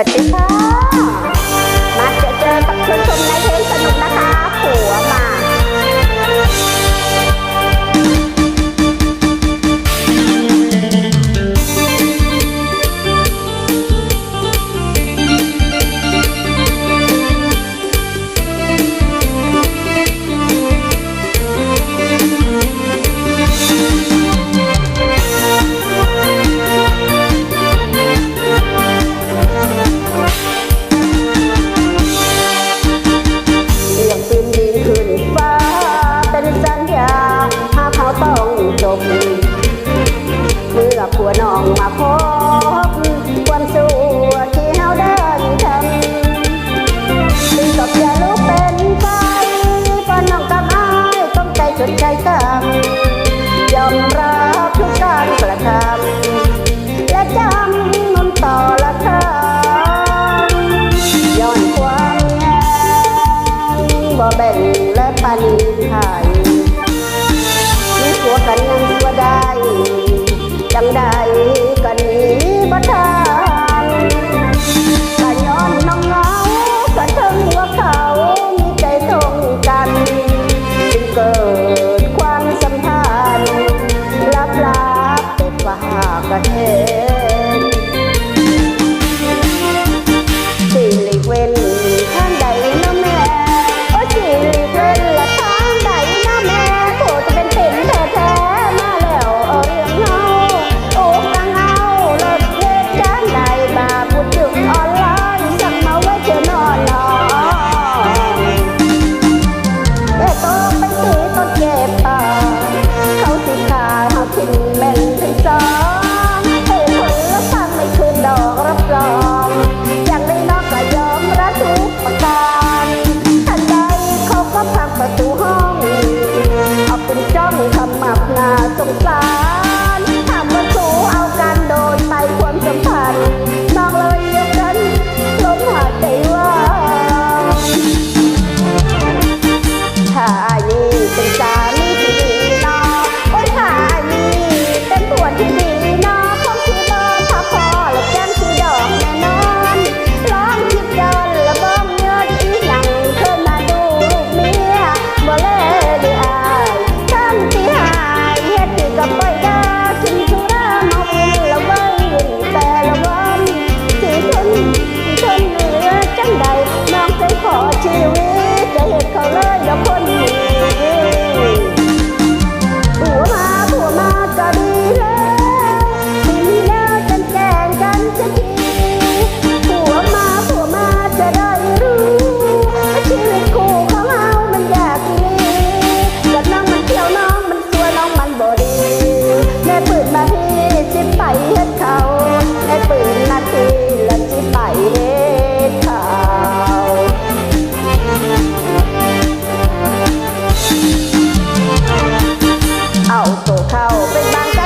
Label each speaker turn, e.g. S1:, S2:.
S1: วัสดีค่ะ และปานีไทยมีผัวกันยังว่วได้ จังได้ ตัวเข้าเป็นบาง